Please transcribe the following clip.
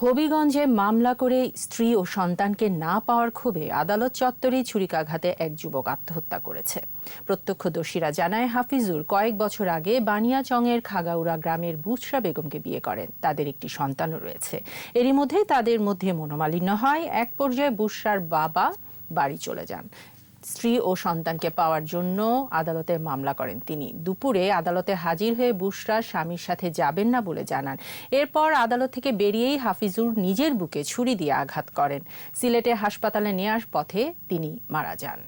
হবিগঞ্জে মামলা করে স্ত্রী ও সন্তানকে না পাওয়ার ক্ষোভে আদালত চত্বরেই ছুরিকাঘাতে এক যুবক আত্মহত্যা করেছে। প্রত্যক্ষদর্শীরা জানায়, হাফিজুর কয়েক বছর আগে বানিয়াচংয়ের খাগাউড়া গ্রামের বুসরা বেগমকে বিয়ে করেন। তাদের একটি সন্তানও রয়েছে। এরই মধ্যে তাদের মধ্যে মনোমালিন্য হয়। এক পর্যায়ে বুসরার বাবা বাড়ি চলে যান। স্ত্রী ও সন্তানকে পাওয়ার জন্য আদালতে মামলা করেন তিনি। দুপুরে আদালতে হাজির হয়ে বুশরা স্বামীর সাথে যাবেন না বলে জানান। এরপর আদালত থেকে বেরিয়েই হাফিজুর নিজের বুকে ছুরি দিয়ে আঘাত করেন। সিলেটে হাসপাতালে নেওয়ার পথে তিনি মারা যান।